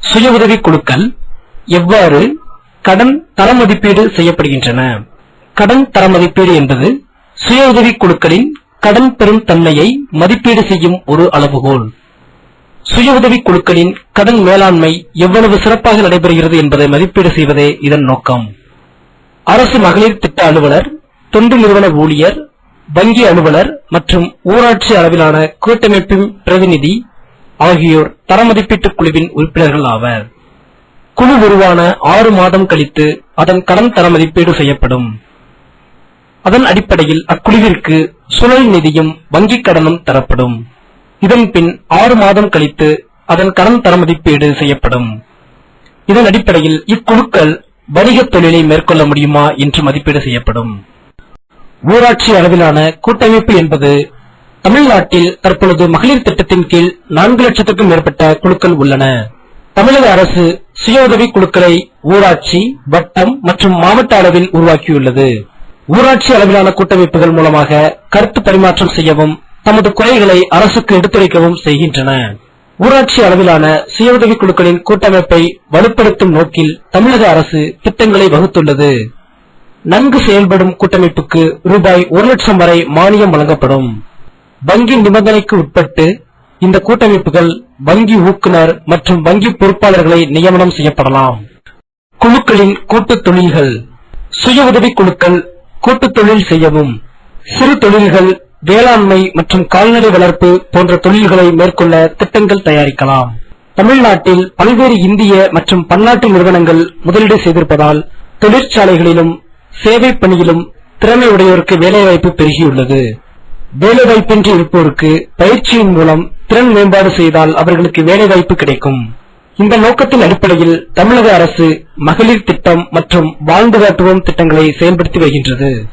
சுய உதவிக் குழுக்கள் எவ்வாறு கடன் தர மதிப்பீடு செய்யப்படுகின்றன? கடன் தர மதிப்பீடு என்பது சுய உதவிக் குழுக்களின் கடன் பெறும் தன்மையை மதிப்பீடு செய்யும் ஒரு அளவுகோல். சுய உதவிக் குழுக்களின் கடன் மேலாண்மை எவ்வளவு சிறப்பாக நடைபெறுகிறது என்பதை மதிப்பீடு செய்வதே இதன் நோக்கம். அரசு மகளிர் திட்ட அலுவலர் தொண்டு நிறுவன ஊழியர் வங்கி அலுவலர் மற்றும் ஊராட்சி அளவிலான கூட்டமைப்பின் பிரதிநிதி ஆகியோர் தரமதிப்பீட்டு குழுவின் உறுப்பினர்கள் ஆவர் குழு உருவான ஆறு மாதம் கழித்து அதன் கடன் தர மதிப்பீடு செய்யப்படும். அதன் அடிப்படையில் அக்குழுவிற்கு சுழல் நிதியும் வங்கிக் கடனும் தரப்படும். இதன் பின் ஆறு மாதம் கழித்து அதன் கடன் தர மதிப்பீடு செய்யப்படும். இதன் அடிப்படையில் இக்குழுக்கள் வணிகத் தொழிலை மேற்கொள்ள முடியுமா என்று மதிப்பீடு செய்யப்படும். ஊராட்சி அளவிலான கூட்டமைப்பு என்பது தமிழ்நாட்டில் தற்பொழுது மகளிர் திட்டத்தின் கீழ் நான்கு லட்சத்துக்கும் மேற்பட்ட குழுக்கள் உள்ளன. தமிழக அரசு சுய உதவி குழுக்களை ஊராட்சி வட்டம் மற்றும் மாவட்ட அளவில் உருவாக்கியுள்ளது. ஊராட்சி அளவிலான கூட்டமைப்புகள் மூலமாக கருத்து பரிமாற்றம் செய்யவும் தமது குறைகளை அரசுக்கு எடுத்துரைக்கவும் செய்கின்றன. ஊராட்சி அளவிலான சுய உதவி குழுக்களின் கூட்டமைப்பை வலுப்படுத்தும் நோக்கில் தமிழக அரசு திட்டங்களை வகுத்துள்ளது. நன்கு செயல்படும் கூட்டமைப்புக்கு ரூபாய் ஒரு லட்சம் வரை மானியம் வழங்கப்படும். வங்கி நிபந்தனைக்கு உட்பட்டு இந்த கூட்டமைப்புகள் வங்கி ஊக்குனர் மற்றும் வங்கி பொறுப்பாளர்களை நியமனம் செய்யப்படலாம். குழுக்களின் கூட்டு தொழில்கள். சுய உதவி குழுக்கள் கூட்டு தொழில் செய்யவும். சிறு தொழில்கள் வேளாண்மை மற்றும் கால்நடை வளர்ப்பு போன்ற தொழில்களை மேற்கொள்ள திட்டங்கள் தயாரிக்கலாம். தமிழ்நாட்டில் பல்வேறு இந்திய மற்றும் பன்னாட்டு நிறுவனங்கள் முதலீடு செய்திருப்பதால் தொழிற்சாலைகளிலும் சேவை பணியிலும் திறமை உடையோருக்கு வேலைவாய்ப்பு பெருகியுள்ளது. வேலைவாய்ப்பின்றி இருப்போருக்கு பயிற்சியின் மூலம் திறன் மேம்பாடு செய்தால் அவர்களுக்கு வேலைவாய்ப்பு கிடைக்கும். இந்த நோக்கத்தின் அடிப்படையில் தமிழக அரசு மகளிர் திட்டம் மற்றும் வாழ்ந்து காட்டுவோம் திட்டங்களை செயல்படுத்தி வருகின்றது.